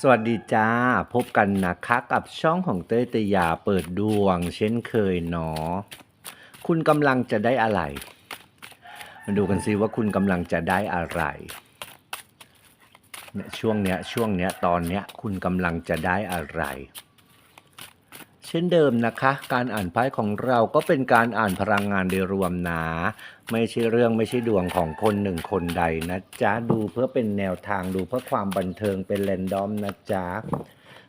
สวัสดีจ้า พบกันนะคะกับช่องของเต้ยเตยาเปิดดวง เช่นเคยเนาะคุณกำลังจะได้อะไร มาดูกันซิว่าคุณกำลังจะได้อะไรเนี่ยช่วงเนี้ยช่วงเนี้ยตอนเนี้ยคุณกำลังจะได้อะไร ช่นเดิมนะคะ การอ่านไพ่ของเราก็เป็นการอ่านพลังงานโดยรวมนะไม่ใช่เรื่องไม่ใช่ดวงของคนหนึ่งคนใดนะจ๊ะดูเพื่อเป็นแนวทางดูเพื่อความบันเทิงเป็นแรนดอมนะจ๊ะ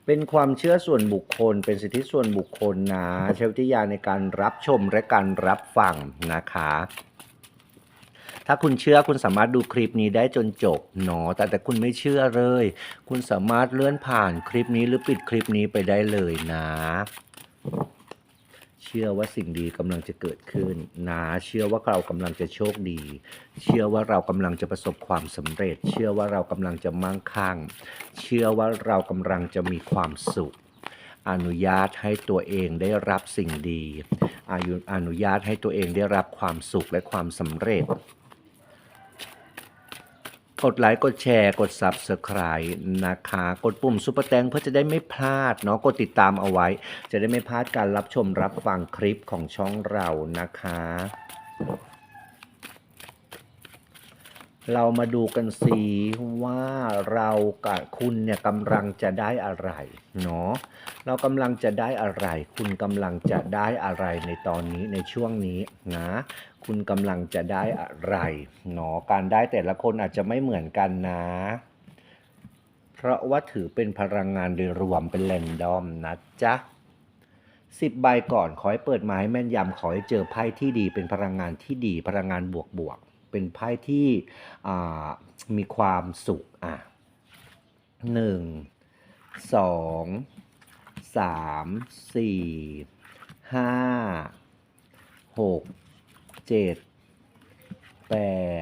เป็นความเชื่อส่วนบุคคล เป็นสิทธิส่วนบุคคลนะใช้วิทยาในการรับชมและการรับฟังนะคะ ถ้าคุณเชื่อคุณสามารถดูคลิปนี้ได้จนจบเนาะแต่แต่คุณไม่เชื่อเลย คุณสามารถเลื่อนผ่านคลิปนี้หรือปิดคลิปนี้ไปได้เลยนะ เชื่อว่าสิ่งดีกำลังจะเกิดขึ้นนะเชื่อว่าเรากำลังจะโชคดี เชื่อว่าเรากำลังจะประสบความสำเร็จ เชื่อว่าเรากำลังจะมั่งคั่ง เชื่อว่าเรากำลังจะมีความสุข อนุญาตให้ตัวเองได้รับสิ่งดีอายุอนุญาตให้ตัวเองได้รับความสุขและความสำเร็จ กดไลค์ กดแชร์ กด Subscribe นะคะ กดปุ่มซุปเปอร์แตงเพื่อจะได้ไม่พลาดเนาะ กดติดตามเอาไว้ จะได้ไม่พลาดการรับชมรับฟังคลิปของช่องเรานะคะ เรามาดูกันสิว่าเรากับคุณเนี่ยกำลังจะได้อะไรเนาะเรากำลังจะได้อะไร คุณกำลังจะได้อะไรในตอนนี้ในช่วงนี้นะคุณกำลังจะได้อะไรเนาะการได้แต่ละคนอาจจะไม่เหมือนกันนะ เพราะว่าถือเป็นพลังงานโดยรวมเป็นแรนดอมนะจ๊ะสิบใบก่อนขอให้เปิดมาให้แม่นยำขอให้เจอไพ่ที่ดีเป็นพลังงานที่ดีพลังงานบวกบวก เป็นไพ่ที่มีความสุขอะหนึ่งสองสามสี่ห้าหกเจ็ดแป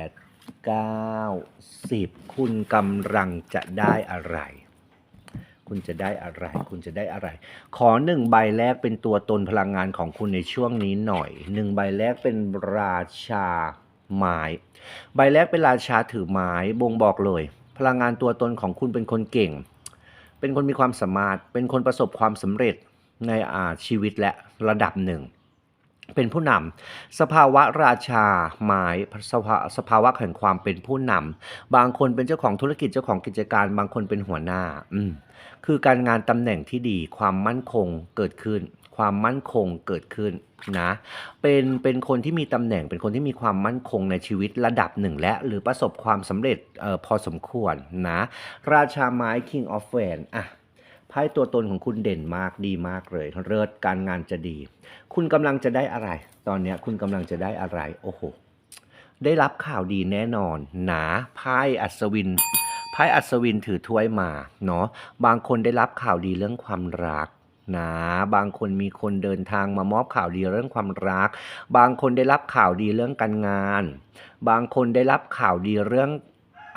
ดเก้าสิบคุณกำลังจะได้อะไร คุณจะได้อะไร คุณจะได้อะไร ขอหนึ่งใบแรกเป็นตัวตนพลังงานของคุณในช่วงนี้หน่อยหนึ่งใบแรกเป็นราชา ไม้ ใบแรกเป็นราชาถือไม้บ่งบอกเลย พลังงานตัวตนของคุณเป็นคนเก่ง เป็นคนมีความสามารถ เป็นคนประสบความสำเร็จในอาชีวิตและระดับหนึ่ง เป็นผู้นำสภาวะราชาไม้สภาสภาวะแห่งความเป็นผู้นำบางคนเป็นเจ้าของธุรกิจเจ้าของกิจการ บางคนเป็นหัวหน้า อืมคือการงานตำแหน่งที่ดีความมั่นคงเกิดขึ้น ความมั่นคงเกิดขึ้นนะเป็นเป็นคนที่มีตำแหน่งเป็นคนที่มีความมั่นคงในชีวิตระดับหนึ่งและ หรือประสบความสำเร็จออพอสมควรนะราชาไม้ King of w a n อะไพ่ตัวตนของคุณเด่นมากดีมากเลยเลิศการงานจะดี คุณกำลังจะได้อะไร ตอนเนี้ยคุณกำลังจะได้อะไรโอ้โหได้รับข่าวดีแน่นอนหนะไพ่อัศวินไพ่อัศวินถือถ้วยมาเนาะบางคนได้รับข่าวดีเรื่องความรัก นะบางคนมีคนเดินทางมามอบข่าวดีเรื่องความรัก บางคนได้รับข่าวดีเรื่องการงาน บางคนได้รับข่าวดีเรื่อง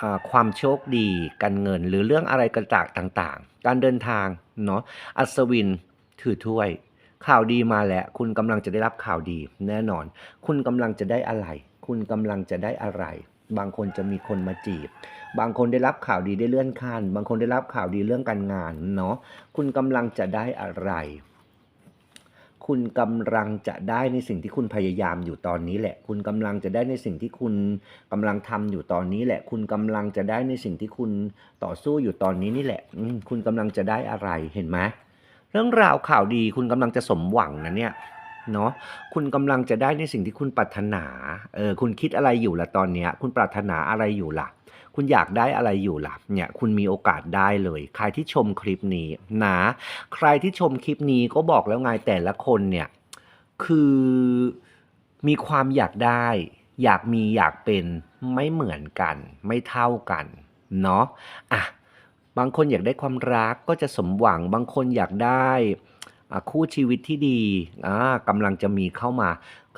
อความโชคดีการเงิน หรือเรื่องอะไรกระจากต่างๆ การเดินทางเนาะอัศวินถือถ้วย ข่าวดีมาแล้ว คุณกำลังจะได้รับข่าวดีแน่นอน คุณกำลังจะได้อะไร คุณกำลังจะได้อะไร บางคนจะมีคนมาจีบ บางคนได้รับข่าวดีได้เลื่อนขั้น บางคนได้รับข่าวดีเรื่องการงานเนาะคุณกำลังจะได้อะไร คุณกำลังจะได้ในสิ่งที่คุณพยายามอยู่ตอนนี้แหละ คุณกำลังจะได้ในสิ่งที่คุณกำลังทำอยู่ตอนนี้แหละ คุณกำลังจะได้ในสิ่งที่คุณต่อสู้อยู่ตอนนี้นี่แหละคุณกำลังจะได้อะไรเห็นไหมเรื่องราวข่าวดีคุณกำลังจะสมหวังนะเนี่ย เนาะคุณกำลังจะได้ในสิ่งที่คุณปรารถนาเออคุณคิดอะไรอยู่ละตอนเนี้ย คุณปรารถนาอะไรอยู่ล่ะ คุณอยากได้อะไรอยู่ล่ะเนี่ยคุณมีโอกาสได้เลย ใครที่ชมคลิปนี้นะใครที่ชมคลิปนี้ก็บอกแล้วไงแต่ละคนเนี่ยคือมีความอยากได้ อยากมีอยากเป็นไม่เหมือนกัน ไม่เท่ากันเนาะอะบางคนอยากได้ความรักก็จะสมหวัง บางคนอยากได้ คู่ชีวิตที่ดีกำลังจะมีเข้ามา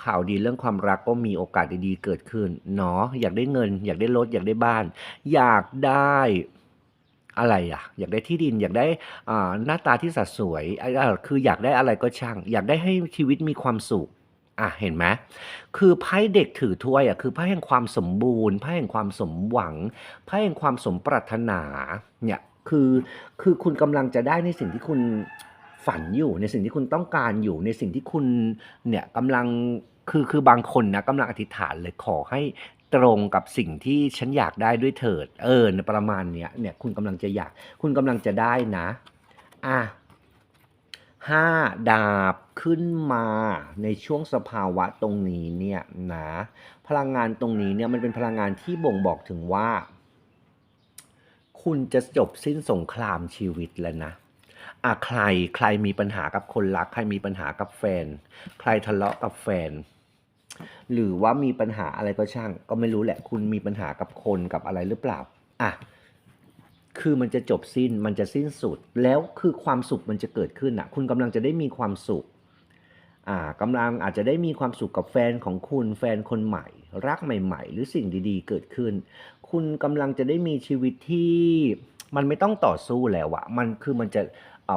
ข่าวดีเรื่องความรักก็มีโอกาสดีๆเกิดขึ้นเนาะอยากได้เงิน อยากได้รถอยากได้บ้าน อยากได้อะไรอะ อยากได้ที่ดินอยากได้หน้าตาที่สดสวยอคืออยากได้อะไรก็ช่าง อยากได้ให้ชีวิตมีความสุขอะเห็นไหมคือไพ่เด็กถือถ้วยอะคือไพ่แห่งความสมบูรณ์ไพ่แห่งความสมหวังไพ่แห่งความสมปรารถนาเนี่ยคือคือคุณกำลังจะได้ในสิ่งที่คุณ ฝันอยู่ในสิ่งที่คุณต้องการอยู่ในสิ่งที่คุณเนี่ยกำลังคือคือบางคนนะกำลังอธิษฐานเลยขอให้ตรงกับสิ่งที่ฉันอยากได้ด้วยเถิด เออประมาณเนี้ยเนี่ยคุณกำลังจะอยาก คุณกำลังจะได้นะอะห้าดาบขึ้นมาในช่วงสภาวะตรงนี้เนี่ยนะพลังงานตรงนี้เนี่ยมันเป็นพลังงานที่บ่งบอกถึงว่า คุณจะจบสิ้นสงครามชีวิตแล้วนะ อะใครใครมีปัญหากับคนรัก ใครมีปัญหากับแฟน ใครทะเลาะกับแฟน หรือว่ามีปัญหาอะไรก็ช่าง ก็ไม่รู้แหละ คุณมีปัญหากับคนกับอะไรหรือเปล่าอะคือมันจะจบสิ้นมันจะสิ้นสุด แล้วคือความสุขมันจะเกิดขึ้นอะคุณกำลังจะได้มีความสุขอ่ากำลังอาจจะได้มีความสุขกับแฟนของคุณแฟนคนใหม่ รักใหม่ ๆ หรือสิ่งดีๆ เกิดขึ้น คุณกำลังจะได้มีชีวิตที่มันไม่ต้องต่อสู้แล้วอะมันคือมันจะ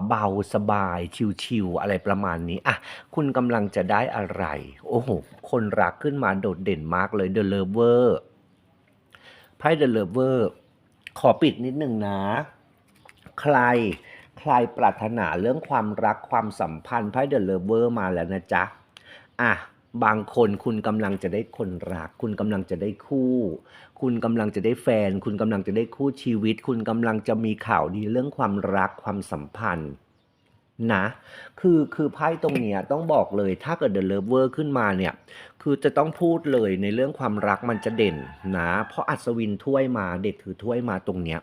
เบาสบายชิวๆอะไรประมาณนี้อะคุณกำลังจะได้อะไร โอ้โห คนรักขึ้นมาโดดเด่นมากเลย The Lover ไพ่ The Lover ขอปิดนิดนึงนะ ใครใครปรารถนาเรื่องความรักความสัมพันธ์ไพ่ The Lover มาแล้วนะจ๊ะอะ บางคนคุณกำลังจะได้คนรัก คุณกำลังจะได้คู่ คุณกำลังจะได้แฟน คุณกำลังจะได้คู่ชีวิต คุณกำลังจะมีข่าวดีเรื่องความรักความสัมพันธ์นะคือคือไพ่ตรงเนี้ยต้องบอกเลยถ้าเกิด The Lover ขึ้นมาเนี่ย คือจะต้องพูดเลยในเรื่องความรักมันจะเด่นนะ เพราะอัศวินถ้วยมาเด็กถือถ้วยมาตรงเนี้ย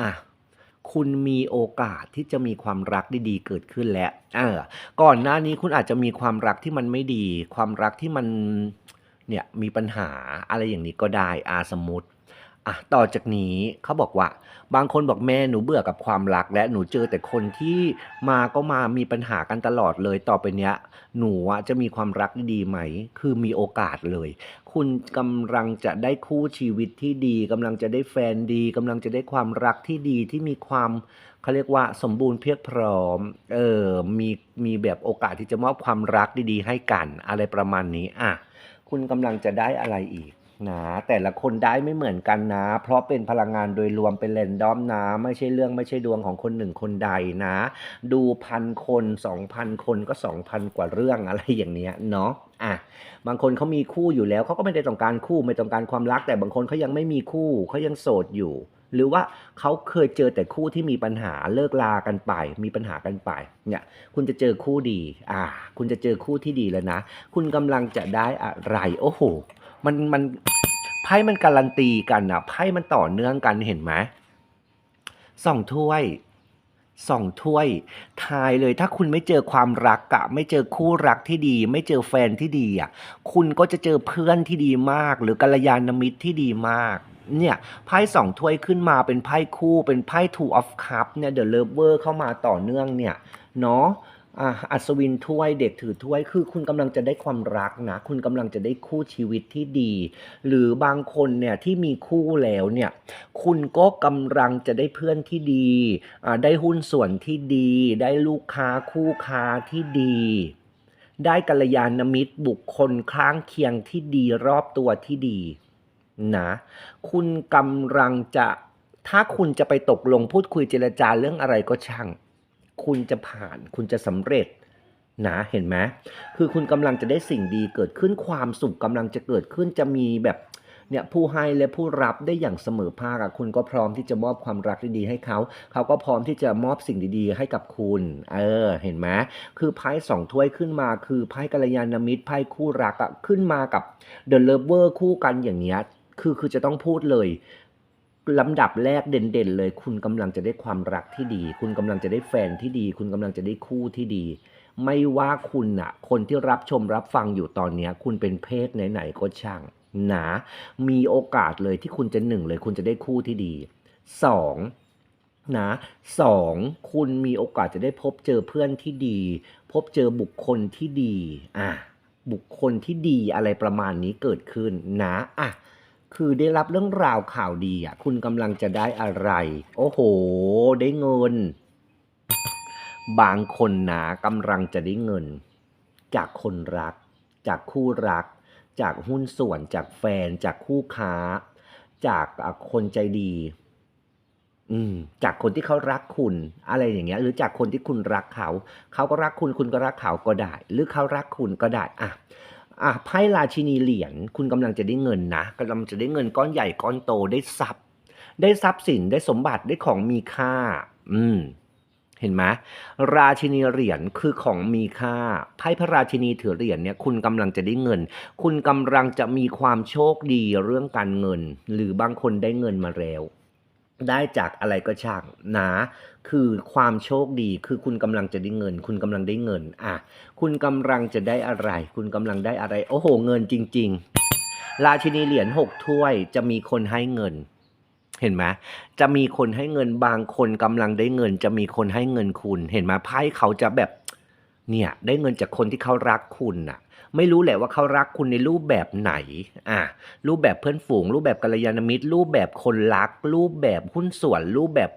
อะ คุณมีโอกาสที่จะมีความรักดีๆเกิดขึ้นแล้วเออก่อนหน้านี้คุณอาจจะมีความรักที่มันไม่ดี ความรักที่มันเนี่ยมีปัญหาอะไรอย่างนี้ก็ได้อาสมมติ อะต่อจากนี้เขาบอกว่า บางคนบอกแม่หนูเบื่อกับความรัก และหนูเจอแต่คนที่มาก็มามีปัญหากันตลอดเลยต่อไปเนี้ย หนูจะมีความรักดีไหม คือมีโอกาสเลย คุณกำลังจะได้คู่ชีวิตที่ดีกำลังจะได้แฟนดีกำลังจะได้ความรักที่ดีที่มีความเขาเรียกว่าสมบูรณ์เพียงพร้อม เออมีมีแบบโอกาสที่จะมอบความรักดีๆ ให้กัน อะไรประมาณนี้อะคุณกำลังจะได้อะไรอีก นะแต่ละคนได้ไม่เหมือนกันนะ เพราะเป็นพลังงานโดยรวมเป็นเรนดอมนะ ไม่ใช่เรื่องไม่ใช่ดวงของคนหนึ่งคนใดนะ ดูพันคนสองพันคนก็สองพันกว่าเรื่องอะไรอย่างเนี้ยเนาะอะบางคนเขามีคู่อยู่แล้วเขาก็ไม่ได้ต้องการคู่ไม่ต้องการความรัก แต่บางคนเขายังไม่มีคู่เขายังโสดอยู่ หรือว่าเขาเคยเจอแต่คู่ที่มีปัญหาเลิกลากันไป มีปัญหากันไปเนี่ยคุณจะเจอคู่ดี อ่า คุณจะเจอคู่ที่ดีแล้วนะ คุณกำลังจะได้อะไร โอ้โหมันมัน ไพ่มันการันตีกันนะไพ่มันต่อเนื่องกันเห็นไหมสองถ้วยสองถ้วยทายเลยถ้าคุณไม่เจอความรักอะไม่เจอคู่รักที่ดี ไม่เจอแฟนที่ดีอะคุณก็จะเจอเพื่อนที่ดีมาก หรือกัลยาณมิตรที่ดีมาก เนี่ยไพ่สองถ้วยขึ้นมาเป็นไพ่คู่เป็นไพ่ two of cup เนี่ย the lover เข้ามาต่อเนื่องเนี่ย เนาะ อัศวินถ้วยเด็กถือถ้วยคือคุณกำลังจะได้ความรักนะ คุณกำลังจะได้คู่ชีวิตที่ดี หรือบางคนเนี่ยที่มีคู่แล้วเนี่ยคุณก็กำลังจะได้เพื่อนที่ดี ได้หุ้นส่วนที่ดี ได้ลูกค้าคู่ค้าที่ดี ได้กัลยาณมิตรบุคคลข้างเคียงที่ดีรอบตัวที่ดีนะคุณกำลังจะถ้าคุณจะไปตกลงพูดคุยเจรจาเรื่องอะไรก็ช่าง คุณจะผ่านคุณจะสำเร็จนะเห็นไหมคือคุณกำลังจะได้สิ่งดีเกิดขึ้นความสุขกำลังจะเกิดขึ้นจะมีแบบเนี่ยผู้ให้และผู้รับได้อย่างเสมอภาคอะคุณก็พร้อมที่จะมอบความรักดีๆให้เขาเขาก็พร้อมที่จะมอบสิ่งดีๆ ให้กับคุณ เออ เห็นไหมคือไพ่สองถ้วยขึ้นมา คือไพ่กัลยาณมิตรไพ่คู่รักอะขึ้นมากับเดอะเลเวอร์คู่กันอย่างเงี้ยคือคือจะต้องพูดเลย ลำดับแรกเด่นๆเลย คุณกำลังจะได้ความรักที่ดี คุณกำลังจะได้แฟนที่ดี คุณกำลังจะได้คู่ที่ดี ไม่ว่าคุณอะคนที่รับชมรับฟังอยู่ตอนนี้คุณเป็นเพศไหนๆก็ช่างนะมีโอกาสเลยที่คุณจะหนึ่งเลย คุณจะได้คู่ที่ดีสองนะสองคุณมีโอกาสจะได้พบเจอเพื่อนที่ดี พบเจอบุคคลที่ดีอะบุคคลที่ดีอะไรประมาณนี้เกิดขึ้นนะอะ คือได้รับเรื่องราวข่าวดีอะ คุณกำลังจะได้อะไร โอ้โห ได้เงิน บางคนนะกำลังจะได้เงิน จากคนรัก จากคู่รัก จากหุ้นส่วน จากแฟน จากคู่ค้า จากคนใจดี อืม จากคนที่เขารักคุณ อะไรอย่างเงี้ย หรือจากคนที่คุณรักเขา เขาก็รักคุณ คุณก็รักเขาก็ได้ หรือเขารักคุณก็ได้อะ อะไพ่ราชินีเหรียญคุณกำลังจะได้เงินนะกำลังจะได้เงินก้อนใหญ่ก้อนโตได้ทรัพย์ ได้ทรัพย์สินได้สมบัติได้ของมีค่า อืม เห็นไหมราชินีเหรียญคือของมีค่าไพ่พระราชินีถือเหรียญเนี่ย คุณกำลังจะได้เงิน คุณกำลังจะมีความโชคดีเรื่องการเงิน หรือบางคนได้เงินมาแล้ว ได้จากอะไรก็ช่างนะคือความโชคดีคือคุณกำลังจะได้เงิน คุณกำลังได้เงินอะคุณกำลังจะได้อะไร คุณกำลังได้อะไร โอ้โห เงินจริง ๆ ราชินีเหรียญหกถ้วยจะมีคนให้เงิน เห็นไหมจะมีคนให้เงินบางคนกำลังได้เงิน จะมีคนให้เงินคุณ เห็นไหมไพ่เขาจะแบบเนี่ยได้เงินจากคนที่เขารักคุณน่ะ ไม่รู้แหละว่าเขารักคุณในรูปแบบไหนอะรูปแบบเพื่อนฝูง รูปแบบกัลยาณมิตร รูปแบบคนรัก รูปแบบหุ้นส่วน รูปแบบ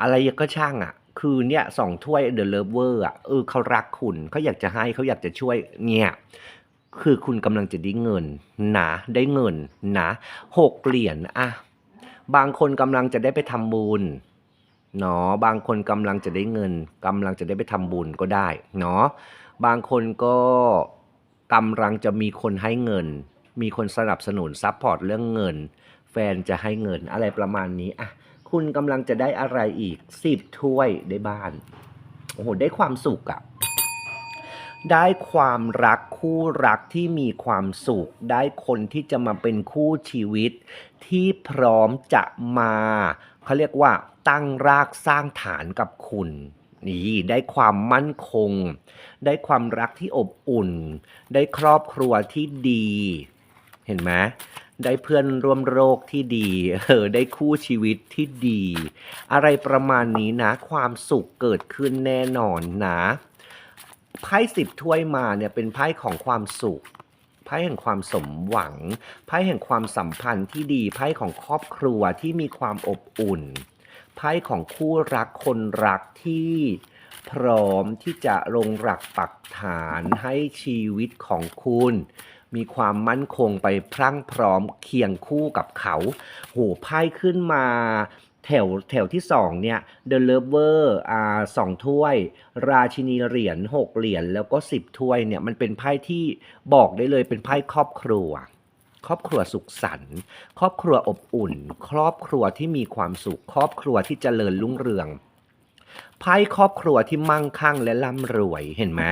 อะไรก็ช่างอะ คือเนี่ยสองถ้วยเดอะเลเวอร์อะเออเขารักคุณเขาอยากจะให้เขาอยากจะช่วยเนี่ยคือคุณกำลังจะได้เงินนะได้เงินนะหกเหรียญอะบางคนกำลังจะได้ไปทำบุญเนาะบางคนกำลังจะได้เงินกำลังจะได้ไปทำบุญก็ได้เนาะบางคนก็ กำลังจะมีคนให้เงิน มีคนสนับสนุนซัพพอร์ตเรื่องเงิน แฟนจะให้เงินอะไรประมาณนี้อะคุณกำลังจะได้อะไรอีกสิบถ้วยได้บ้าน โอ้โห ได้ความสุขอะได้ความรักคู่รักที่มีความสุข ได้คนที่จะมาเป็นคู่ชีวิต ที่พร้อมจะมา เขาเรียกว่าตั้งรากสร้างฐานกับคุณ นี่ได้ความมั่นคง ได้ความรักที่อบอุ่น ได้ครอบครัวที่ดี เห็นไหมได้เพื่อนร่วมโรคที่ดี เออ ได้คู่ชีวิตที่ดี อะไรประมาณนี้นะ ความสุขเกิดขึ้นแน่นอนนะไพ่สิบถ้วยมาเนี่ยเป็นไพ่ของความสุขไพ่แห่งความสมหวังไพ่แห่งความสัมพันธ์ที่ดีไพ่ของครอบครัวที่มีความอบอุ่น ไพ่ของคู่รักคนรักที่พร้อมที่จะลงหลักปักฐานให้ชีวิตของคุณ มีความมั่นคงไปพรั่งพร้อมเคียงคู่กับเขา โหไพ่ขึ้นมาแถวแถวที่สองเนี่ย The Lover อ่าสองถ้วย ราชินีเหรียญหกเหรียญแล้วก็สิบถ้วยเนี่ย มันเป็นไพ่ที่บอกได้เลยเป็นไพ่ครอบครัว ครอบครัวสุขสันต์ครอบครัวอบอุ่น ครอบครัวที่มีความสุข ครอบครัวที่เจริญรุ่งเรืองไพ่ครอบครัวที่มั่งคั่งและร่ำรวยเห็นไหม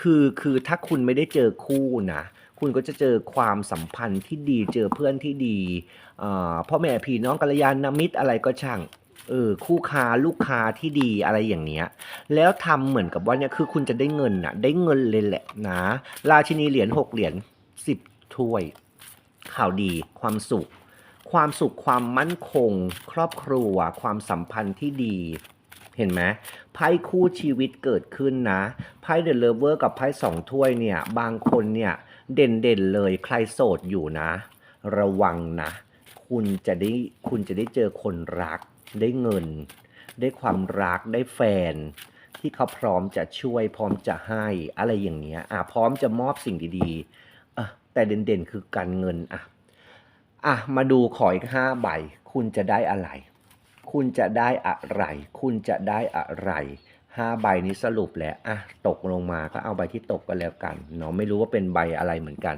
คือคือถ้าคุณไม่ได้เจอคู่นะคุณก็จะเจอความสัมพันธ์ที่ดีเจอเพื่อนที่ดีพ่อแม่พี่น้องกัลยาณมิตรอะไรก็ช่างเออคู่ค้าลูกค้าที่ดีอะไรอย่างเนี้ย แล้วทำเหมือนกับว่าเนี่ยคือคุณจะได้เงินนะได้เงินเลยแหละนะ ราชินีเหรียญหกเหรียญสิบถ้วย ข่าวดีความสุข ความสุขความมั่นคง ครอบครัว ความสัมพันธ์ที่ดี เห็นไหมไพ่คู่ชีวิตเกิดขึ้นนะไพ่เดอะเลเวอร์กับไพ่สองถ้วยเนี่ย บางคนเนี่ย เด่นเด่นเลยใครโสดอยู่นะ ระวังนะ คุณจะได้คุณจะได้เจอคนรัก ได้เงิน ได้ความรักได้แฟนที่เขาพร้อมจะช่วยพร้อมจะให้อะไรอย่างเงี้ยอะพร้อมจะมอบสิ่งดีๆ แต่เด่นๆ คือการเงินอะอะมาดูขออีกห้าใบ คุณจะได้อะไร คุณจะได้อะไร คุณจะได้อะไรห้าใบนี้สรุปแล้วอะตกลงมาก็เอาใบที่ตกกันแล้วกันเนาะไม่รู้ว่าเป็นใบอะไรเหมือนกัน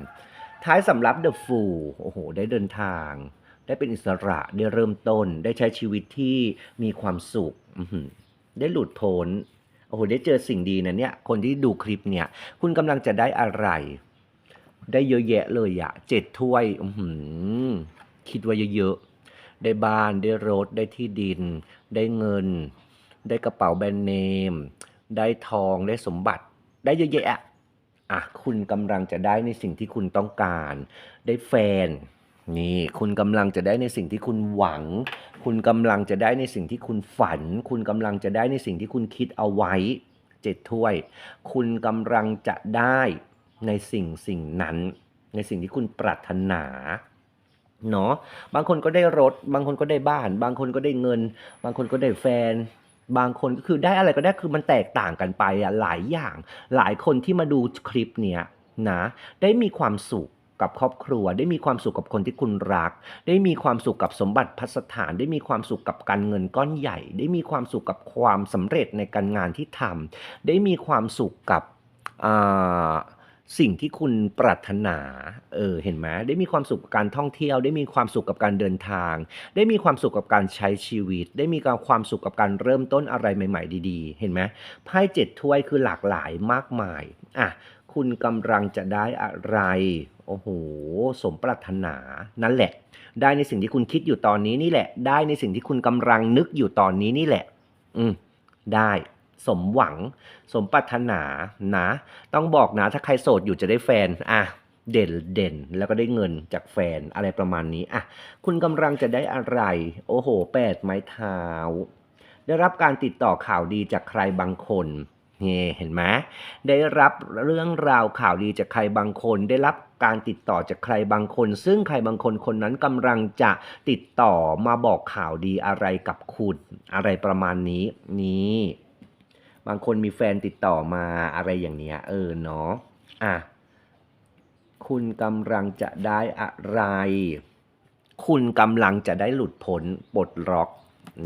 ท้ายสำรับ The f o o โอ้โห ได้เดินทาง ได้เป็นอิสระได้เริ่มต้น ได้ใช้ชีวิตที่มีความสุขได้หลุดพ้นโอ้โหได้เจอสิ่งดีนะเนี่ย คนที่ดูคลิปเนี่ย คุณกำลังจะได้อะไร ได้เยอะแยะเลยอะเจ็ดถ้วยคิดว่าเยอะๆ ได้บ้านได้รถได้ที่ดิน ได้เงิน ได้กระเป๋าแบรนด์เนม ได้ทองได้สมบัติ ได้เยอะแยะอะคุณกำลังจะได้ในสิ่งที่คุณต้องการ ได้แฟนนี่คุณกำลังจะได้ในสิ่งที่คุณหวัง คุณกำลังจะได้ในสิ่งที่คุณฝัน คุณกำลังจะได้ในสิ่งที่คุณคิดเอาไว้เจ็ดถ้วย คุณกำลังจะได้ ในสิ่งสิ่งนั้น ในสิ่งที่คุณปรารถนาเนาะบางคนก็ได้รถ บางคนก็ได้บ้าน บางคนก็ได้เงิน บางคนก็ได้แฟน บางคนก็คือได้อะไรก็ได้คือมันแตกต่างกันไปอะหลายอย่าง หลายคนที่มาดูคลิปเนี้ยนะได้มีความสุขกับครอบครัว ได้มีความสุขกับคนที่คุณรัก ได้มีความสุขกับสมบัติพัสถาน ได้มีความสุขกับการเงินก้อนใหญ่ ได้มีความสุขกับความสำเร็จในการงานที่ทำได้มีความสุขกับอ่า สิ่งที่คุณปรารถนา เออ เห็นไหมได้มีความสุขกับการท่องเที่ยว ได้มีความสุขกับการเดินทาง ได้มีความสุขกับการใช้ชีวิต ได้มีความสุขกับการเริ่มต้นอะไรใหม่ ๆ ดี ๆ เห็นไหมไพ่เจ็ดถ้วยคือหลากหลายมากมาย อะ คุณกำลังจะได้อะไร โอ้โห สมปรารถนา นั่นแหละ ได้ในสิ่งที่คุณคิดอยู่ตอนนี้นี่แหละ ได้ในสิ่งที่คุณกำลังนึกอยู่ตอนนี้นี่แหละ อืม ได้ สมหวัง สมปรารถนานะ ต้องบอกนะถ้าใครโสดอยู่จะได้แฟนอะเด่นเด่นแล้วก็ได้เงินจากแฟนอะไรประมาณนี้อะคุณกำลังจะได้อะไร โอ้โหแปดไม้เท้า ได้รับการติดต่อข่าวดีจากใครบางคนเนี่เห็นไหมได้รับเรื่องราวข่าวดีจากใครบางคน ได้รับการติดต่อจากใครบางคน ซึ่งใครบางคนคนนั้นกำลังจะติดต่อมาบอกข่าวดีอะไรกับคุณอะไรประมาณนี้นี่ บางคนมีแฟนติดต่อมาอะไรอย่างเนี้ย เออเนาะอะคุณกำลังจะได้อะไร คุณกำลังจะได้หลุดพ้นปลดล็อก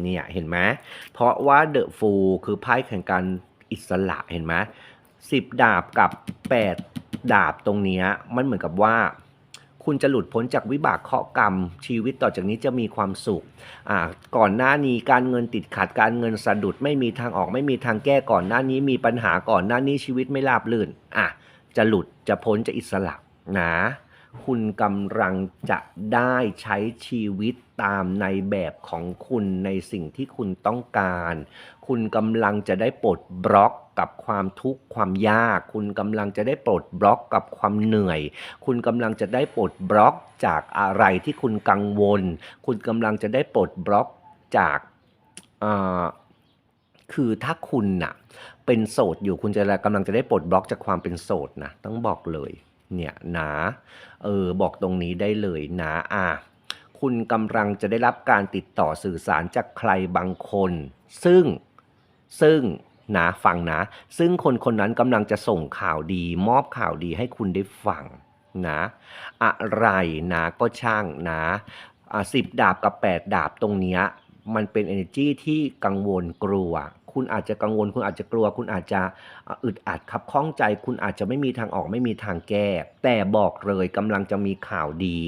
เนี่ยเห็นไหมเพราะว่าเดอะฟูคือไพ่แห่งการอิสระเห็นไหมสิบดาบกับแปดดาบตรงเนี้ยมันเหมือนกับว่า คุณจะหลุดพ้นจากวิบากเคราะห์กรรม ชีวิตต่อจากนี้จะมีความสุขก่อนหน้านี้การเงินติดขัดการเงินสะดุดไม่มีทางออกไม่มีทางแก้ก่อนหน้านี้มีปัญหาก่อนหน้านี้ชีวิตไม่ราบรื่นอะจะหลุดจะพ้นจะอิสระนะคุณกำลังจะได้ใช้ชีวิตตามในแบบของคุณในสิ่งที่คุณต้องการ คุณกำลังจะได้ปลดบล็อก กับความทุกข์ความยาก คุณกำลังจะได้ปลดบล็อกกับความเหนื่อย คุณกำลังจะได้ปลดบล็อกจากอะไรที่คุณกังวล คุณกำลังจะได้ปลดบล็อกจากคือถ้าคุณน่ะเป็นโสดอยู่คุณจะกำลังจะได้ปลดบล็อกจากความเป็นโสดนะต้องบอกเลยเนี่ยนะเออบอกตรงนี้ได้เลยนะอะคุณกำลังจะได้รับการติดต่อสื่อสารจากใครบางคน ซึ่งซึ่ง นะฟังนะ ซึ่งคนคนนั้นกำลังจะส่งข่าวดี มอบข่าวดีให้คุณได้ฟังนะ อะไรนะก็ช่างนะสิบดาบกับแปดดาบตรงเนี้ยมันเป็น energy ที่กังวลกลัว คุณอาจจะกังวล คุณอาจจะกลัว คุณอาจจะอะอึดอัดขับข้องใจ คุณอาจจะไม่มีทางออกไม่มีทางแก้ แต่บอกเลยกำลังจะมีข่าวดี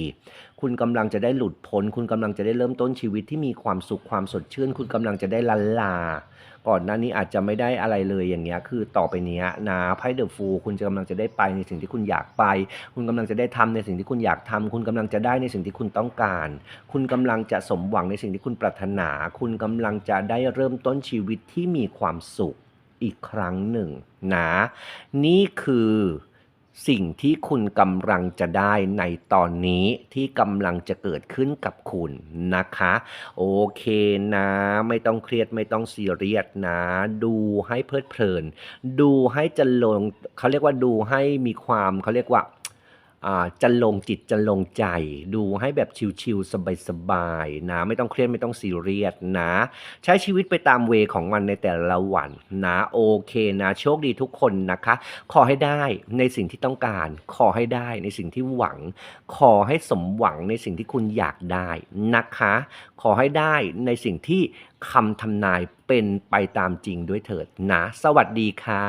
คุณกำลังจะได้หลุดพ้น คุณกำลังจะได้เริ่มต้นชีวิตที่มีความสุขความสดชื่น คุณกำลังจะได้ลันลา ก่อนหน้านี้อาจจะไม่ได้อะไรเลยอย่างเงี้ยคือต่อไปเนี้ยนะไพ่เดอะฟูคุณจะกำลังจะได้ไปในสิ่งที่คุณอยากไป คุณกำลังจะได้ทำในสิ่งที่คุณอยากทำคุณกำลังจะได้ในสิ่งที่คุณต้องการ คุณกำลังจะสมหวังในสิ่งที่คุณปรารถนา คุณกำลังจะได้เริ่มต้นชีวิตที่มีความสุขอีกครั้งหนึ่งนะนี่คือ สิ่งที่คุณกำลังจะได้ในตอนนี้ที่กำลังจะเกิดขึ้นกับคุณนะคะ โอเคนะ ไม่ต้องเครียดไม่ต้องซีเรียสนะ ดูให้เพลิดเพลิน ดูให้จะลงเขาเรียกว่าดูให้มีความเขาเรียกว่าอ่า จะลงจิตจะลงใจ ดูให้แบบชิลๆสบายๆนะไม่ต้องเครียดไม่ต้องซีเรียสนะ ใช้ชีวิตไปตามเวของมันในแต่ละวันนะโอเคนะโชคดีทุกคนนะคะ ขอให้ได้ในสิ่งที่ต้องการ ขอให้ได้ในสิ่งที่หวัง ขอให้สมหวังในสิ่งที่คุณอยากได้นะคะ ขอให้ได้ในสิ่งที่คำทำนายเป็นไปตามจริงด้วยเถิดนะ สวัสดีค่ะ